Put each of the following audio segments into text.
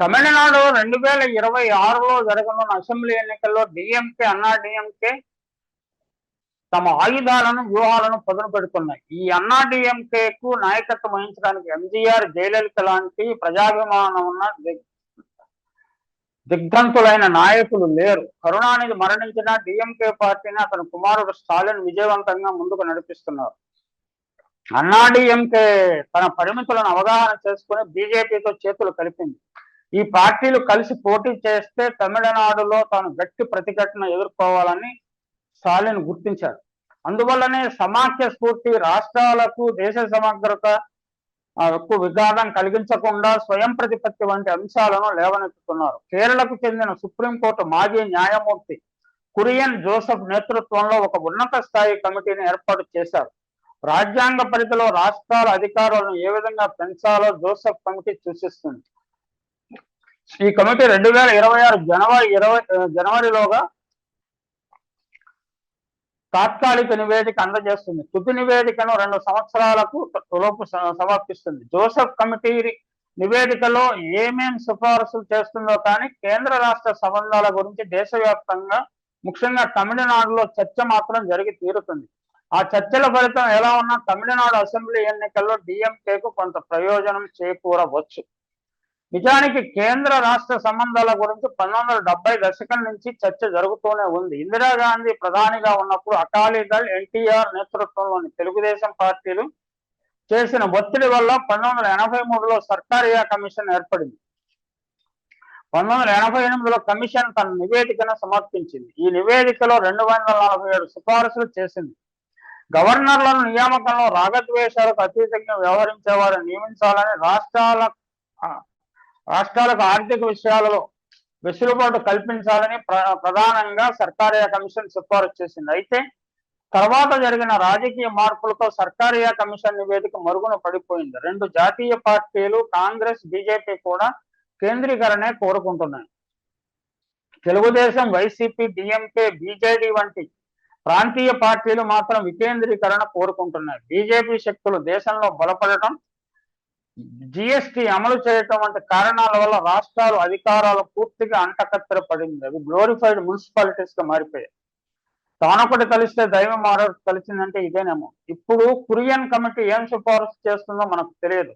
తమిళనాడు రెండు వేల ఇరవై ఆరులో జరగనున్న అసెంబ్లీ ఎన్నికల్లో డిఎంకే అన్నా డిఎంకే తమ ఆయుధాలను వ్యూహాలను పదును పెడుతున్నాయి. ఈ అన్నా డిఎంకే కు నాయకత్వం వహించడానికి ఎంజీఆర్ జయలలిత లాంటి ప్రజాభిమానం ఉన్న దిగ్- దిగ్ధంతులైన నాయకులు లేరు. కరుణానిధి మరణించిన డిఎంకే పార్టీని అతని కుమారుడు స్టాలిన్ విజయవంతంగా ముందుకు నడిపిస్తున్నారు. అన్నా డిఎంకే తన పరిమితులను అవగాహన చేసుకుని బీజేపీతో చేతులు కలిపింది. ఈ పార్టీలు కలిసి పోటీ చేస్తే తమిళనాడులో తాను గట్టి ప్రతిఘటన ఎదుర్కోవాలని స్టాలిన్ గుర్తించారు. అందువల్లనే సమాఖ్య స్ఫూర్తి రాష్ట్రాలకు దేశ సమగ్రత కు విఘాతం కలిగించకుండా స్వయం ప్రతిపత్తి వంటి అంశాలను లేవనెత్తుతున్నారు. కేరళకు చెందిన సుప్రీంకోర్టు మాజీ న్యాయమూర్తి కురియన్ జోసెఫ్ నేతృత్వంలో ఒక ఉన్నత స్థాయి కమిటీని ఏర్పాటు చేశారు. రాజ్యాంగ పరిధిలో రాష్ట్రాల అధికారులను ఏ విధంగా పెంచాలో జోసెఫ్ కమిటీ సూచిస్తుంది. ఈ కమిటీ రెండు వేల ఇరవై ఆరు జనవరి ఇరవై జనవరిలోగా తాత్కాలిక నివేదిక అందజేస్తుంది. తుది నివేదికను రెండు సంవత్సరాలకు లోపు సమర్పిస్తుంది. జోసెఫ్ కమిటీ నివేదికలో ఏమేం సిఫారసులు చేస్తుందో కానీ కేంద్ర రాష్ట్ర సంబంధాల గురించి దేశవ్యాప్తంగా ముఖ్యంగా తమిళనాడులో చర్చ మాత్రం జరిగి తీరుతుంది. ఆ చర్చల ఫలితం ఎలా ఉన్నా తమిళనాడు అసెంబ్లీ ఎన్నికల్లో డిఎంకేకు కొంత ప్రయోజనం చేకూరవచ్చు. నిజానికి కేంద్ర రాష్ట్ర సంబంధాల గురించి పంతొమ్మిది వందల దశకం నుంచి చర్చ జరుగుతూనే ఉంది. ఇందిరాగాంధీ ప్రధానిగా ఉన్నప్పుడు అకాలీదళ్ ఎన్టీఆర్ నేతృత్వంలోని తెలుగుదేశం పార్టీలు చేసిన ఒత్తిడి వల్ల పంతొమ్మిది వందల ఎనభై మూడులో సర్కారియా కమిషన్ ఏర్పడింది. పంతొమ్మిది వందల ఎనభై ఎనిమిదిలో కమిషన్ తన నివేదికను సమర్పించింది. ఈ నివేదికలో రెండు వందల నలభై ఏడు సిఫారసులు చేసింది. గవర్నర్లను నియామకంలో రాగద్వేషాలకు అతీతంగా వ్యవహరించే వారిని నియమించాలని రాష్ట్రాల రాష్ట్రాలకు ఆర్థిక విషయాలలో వెసులుబాటు కల్పించాలని ప్ర- ప్రధానంగా సర్కారియా కమిషన్ సిఫారసు చేసింది. అయితే తర్వాత జరిగిన రాజకీయ మార్పులతో సర్కారియా కమిషన్ నివేదిక మరుగున పడిపోయింది. రెండు జాతీయ పార్టీలు కాంగ్రెస్ బీజేపీ కూడా కేంద్రీకరణే కోరుకుంటున్నాయి. తెలుగుదేశం వైసీపీ డిఎంకే బీజేడీ వంటి ప్రాంతీయ పార్టీలు మాత్రం వికేంద్రీకరణ కోరుకుంటున్నాయి. బీజేపీ శక్తులు దేశంలో బలపడటం జిఎస్టి అమలు చేయటం వంటి కారణాల వల్ల రాష్ట్రాలు అధికారాలు పూర్తిగా అంటకత్తెర పడింది అవి గ్లోరిఫైడ్ మున్సిపాలిటీస్గా మారిపోయాయి. తానొకటి కలిస్తే దైవం మరొకటి కలిసిందంటే ఇదేనేమో. ఇప్పుడు కురియన్ కమిటీ ఏం సిఫార్సు చేస్తుందో మనకు తెలియదు.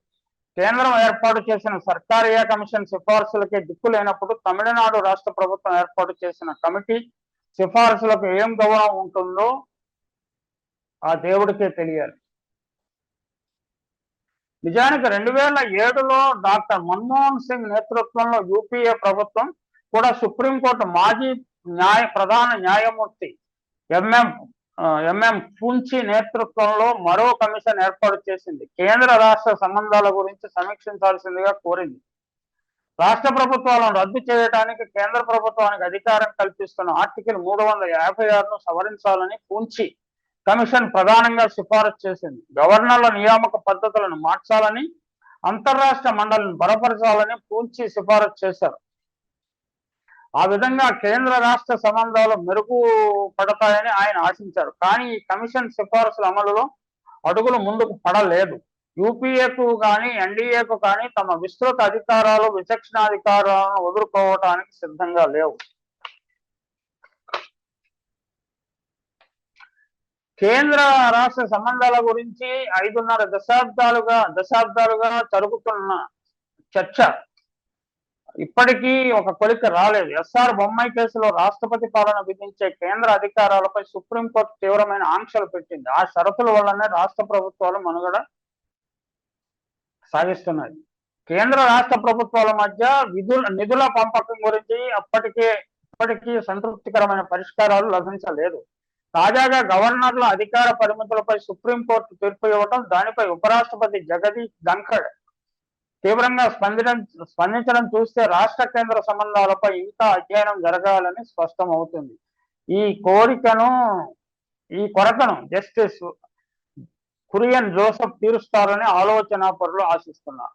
కేంద్రం ఏర్పాటు చేసిన సర్కారియా కమిషన్ సిఫార్సులకే దిక్కు లేనప్పుడు తమిళనాడు రాష్ట్ర ప్రభుత్వం ఏర్పాటు చేసిన కమిటీ సిఫార్సులకు ఏం గౌరవం ఉంటుందో ఆ దేవుడికే తెలియాలి. నిజానికి రెండు వేల ఏడులో డాక్టర్ మన్మోహన్ సింగ్ నేతృత్వంలో యూపీఏ ప్రభుత్వం కూడా సుప్రీంకోర్టు మాజీ న్యాయ ప్రధాన న్యాయమూర్తి ఎంఎం ఎంఎం పుంచి నేతృత్వంలో మరో కమిషన్ ఏర్పాటు చేసింది. కేంద్ర రాష్ట్ర సంబంధాల గురించి సమీక్షించాల్సిందిగా కోరింది. రాష్ట్ర ప్రభుత్వాలను రద్దు చేయడానికి కేంద్ర ప్రభుత్వానికి అధికారం కల్పిస్తున్న ఆర్టికల్ మూడు వందల యాభై ఆరును సవరించాలని పూంచి కమిషన్ ప్రధానంగా సిఫారసు చేసింది. గవర్నర్ల నియామక పద్ధతులను మార్చాలని అంతర్రాష్ట్ర మండలిని బలపరచాలని పూంచి సిఫారసు చేశారు. ఆ విధంగా కేంద్ర రాష్ట్ర సంబంధాలు మెరుగుపడతాయని ఆయన ఆశించారు. కానీ ఈ కమిషన్ సిఫారసుల అమలులో అడుగులు ముందుకు పడలేదు. యూపీఏకు కానీ ఎన్డీఏకు కానీ తమ విస్తృత అధికారాలు విచక్షణాధికారాలను వదులుకోవటానికి సిద్ధంగా లేవు. కేంద్ర రాష్ట్ర సంబంధాల గురించి ఐదున్నర దశాబ్దాలుగా దశాబ్దాలుగా జరుగుతున్న చర్చ. ఇప్పటికీ ఒక కొలిక రాలేదు. ఎస్ఆర్ బొమ్మాయి కేసులో రాష్ట్రపతి పాలన విధించే కేంద్ర అధికారాలపై సుప్రీంకోర్టు తీవ్రమైన ఆంక్షలు పెట్టింది. ఆ షరతుల వల్లనే రాష్ట్ర ప్రభుత్వాలు మనుగడ సాగిస్తున్నాయి. కేంద్ర రాష్ట్ర ప్రభుత్వాల మధ్య విధుల నిధుల పంపకం గురించి అప్పటికే ఇప్పటికీ సంతృప్తికరమైన పరిష్కారాలు లభించలేదు. తాజాగా గవర్నర్ల అధికార పరిమితులపై సుప్రీంకోర్టు తీర్పు ఇవ్వటం దానిపై ఉపరాష్ట్రపతి జగదీప్ ధంఖడ్ తీవ్రంగా స్పందించడం స్పందించడం చూస్తే రాష్ట్ర కేంద్ర సంబంధాలపై ఇంకా అధ్యయనం జరగాలని స్పష్టం అవుతుంది ఈ కోరికను ఈ కొరతను జస్టిస్ కురియన్ జోసెఫ్ తీరుస్తారని ఆలోచన పరులు ఆశిస్తున్నారు.